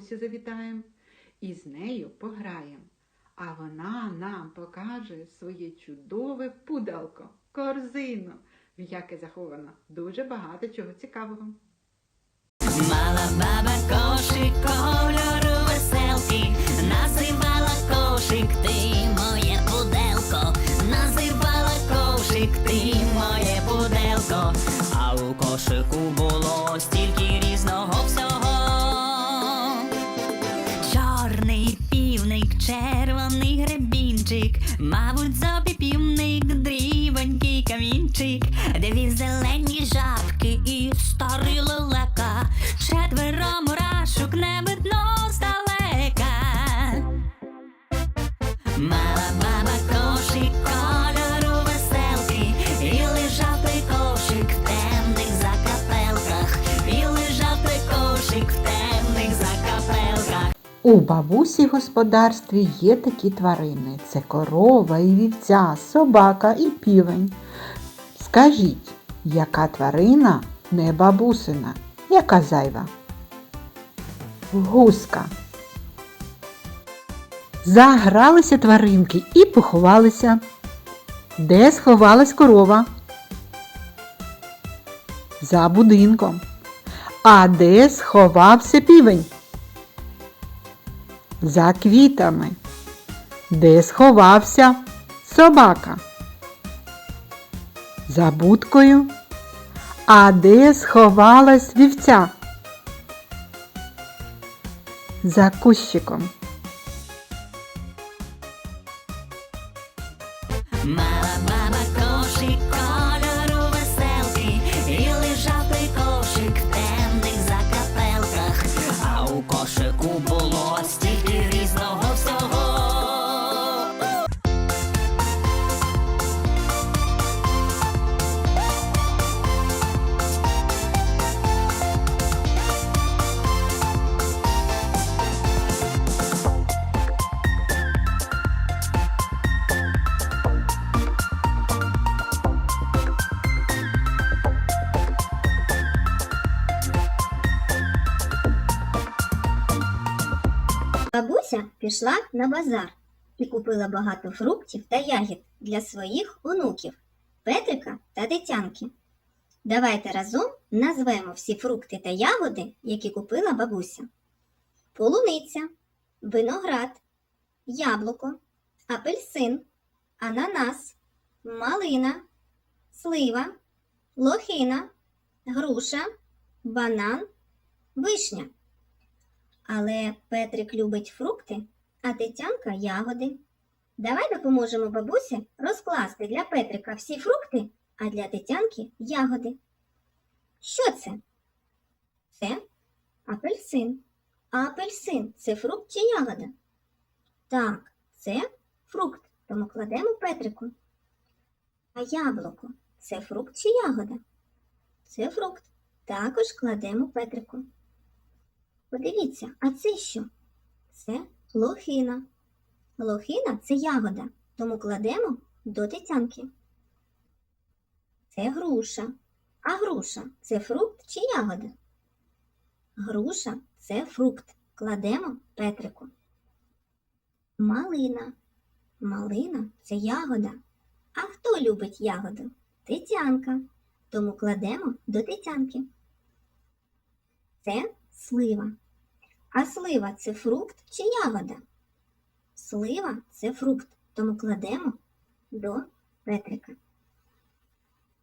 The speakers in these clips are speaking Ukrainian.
Бабусі завітаємо і з нею пограємо. А вона нам покаже своє чудове пуделко, корзину, в яке заховано дуже багато чого цікавого. Мала баба кошик кольору мабуть, зобіпівник, дрібенький камінчик, дві зелені жабки і старий лелека, четверо мурашок не видно здалека. У бабусі в господарстві є такі тварини: це корова і вівця, собака і півень. Скажіть, яка тварина не бабусина, яка зайва? Гуска. Загралися тваринки і поховалися. Де сховалась корова? За будинком. А де сховався півень? За квітами. Де сховався собака? За будкою. А де сховалась вівця? За кущиком. Пішла на базар і купила багато фруктів та ягід для своїх онуків Петрика та Тетянки. Давайте разом назвемо всі фрукти та ягоди, які купила бабуся: полуниця, виноград, яблуко, апельсин, ананас, малина, слива, лохина, груша, банан, вишня. Але Петрик любить фрукти, а Тетянка ягоди. Давай допоможемо бабусі розкласти для Петрика всі фрукти, а для Тетянки ягоди. Що це? Це апельсин. А апельсин це фрукт чи ягода? Так, це фрукт, тому кладемо Петрику. А яблуко це фрукт чи ягода? Це фрукт. Також кладемо Петрику. Подивіться, а це що? Це лохина. Лохина це ягода, тому кладемо до тетянки. Це груша. А груша це фрукт чи ягода? Груша це фрукт. Кладемо Петрику. Малина. Малина це ягода. А хто любить ягоду? Тетянка. Тому кладемо до тетянки. Це слива. А слива це фрукт чи ягода? Слива це фрукт, тому кладемо до Петрика.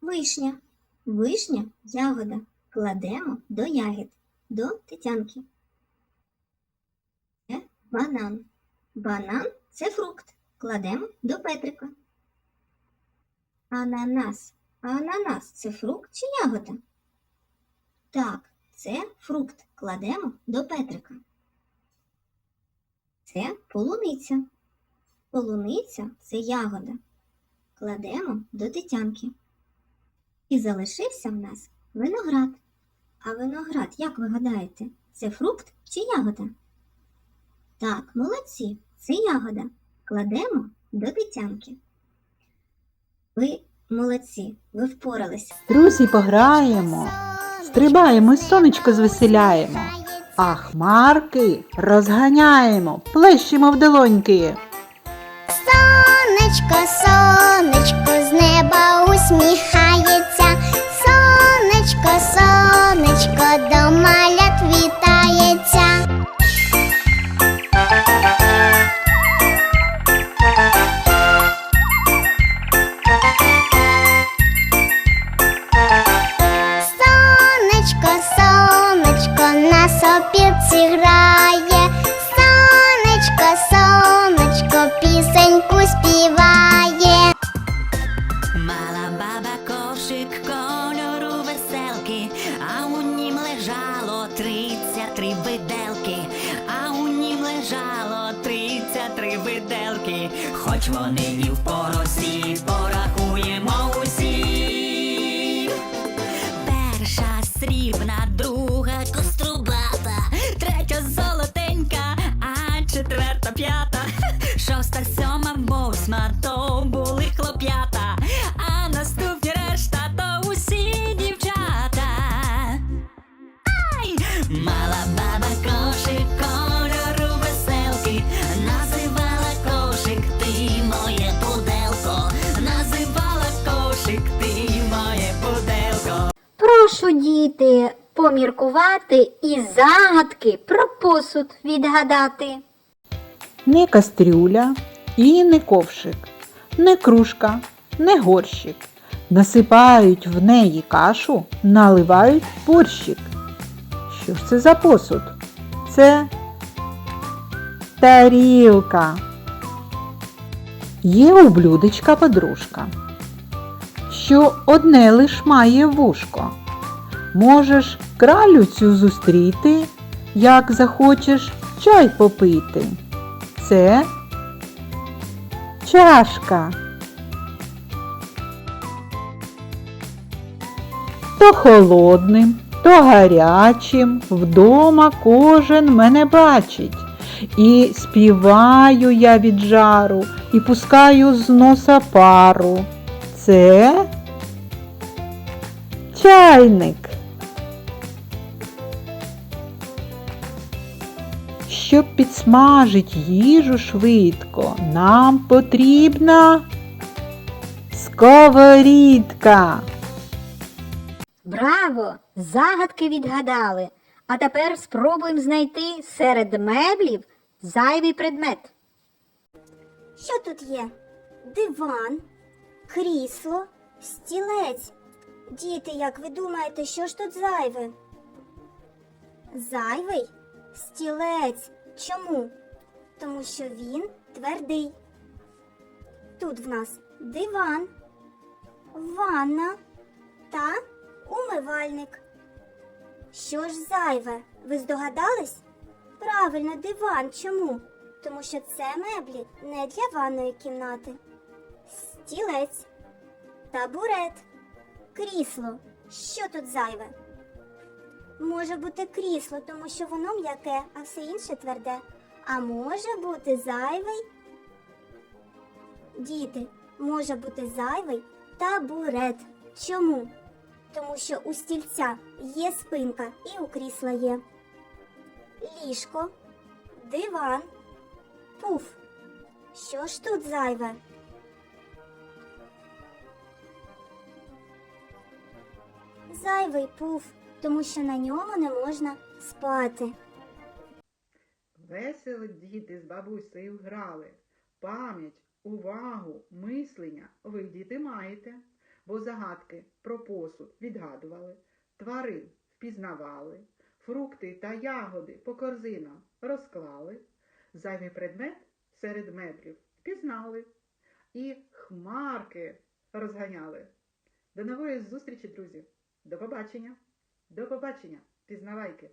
Вишня. Вишня ягода. Кладемо до ягід, до Тетянки. Це банан. Банан це фрукт. Кладемо до Петрика. Ананас. Ананас це фрукт чи ягода? Так, це фрукт. Кладемо до Петрика. Це полуниця. Полуниця це ягода. Кладемо до Тетянки. І залишився в нас виноград. А виноград, як ви гадаєте, це фрукт чи ягода? Так, молодці, це ягода. Кладемо до Тетянки. Ви молодці, ви впоралися. Друзі, пограємо, стрибаємо і сонечко звеселяємо, а хмарки розганяємо, плещемо в долоньки. Сонечко, сонечко з неба усміхається. Тридцять три виделки, а у нім лежало тридцять три виделки, хоч вони і в поросі, порахуємо усі. Перша срібна, друга кострубата, третя золотенька, а четверта п'ята, шоста, сьома, восьма, то Прошу діти поміркувати і загадки про посуд відгадати. Не кастрюля і не ковшик, не кружка, не горщик. Насипають в неї кашу, наливають борщик. Що ж це за посуд? Це тарілка. Є у блюдечка подружка, що одне лиш має вушко. Можеш кралю цю зустріти, як захочеш чай попити. Це чашка. То холодним, то гарячим вдома кожен мене бачить. І співаю я від жару, і пускаю з носа пару. Це чайник. Щоб підсмажить їжу швидко, нам потрібна сковорідка. Браво! Загадки відгадали. А тепер спробуємо знайти серед меблів зайвий предмет. Що тут є? Диван, крісло, стілець. Діти, як ви думаєте, що ж тут зайве? Зайвий стілець. Чому? Тому що він твердий. Тут в нас диван, ванна та умивальник. Що ж зайве? Ви здогадались? Правильно, диван. Чому? Тому що це меблі не для ванної кімнати. Стілець, табурет, крісло. Що тут зайве? Може бути крісло, тому що воно м'яке, а все інше тверде. А може бути зайвий. Діти, може бути зайвий табурет. Чому? Тому що у стільця є спинка і у крісла є. Ліжко, диван, пуф. Що ж тут зайве? Зайвий пуф, тому що на ньому не можна спати. Весело діти з бабусею грали. Пам'ять, увагу, мислення ви, діти, маєте, бо загадки про посуд відгадували, тварин впізнавали, фрукти та ягоди по корзинам розклали, зайвий предмет серед меблів впізнали і хмарки розганяли. До нової зустрічі, друзі. До побачення. До побачення, пізнавайки.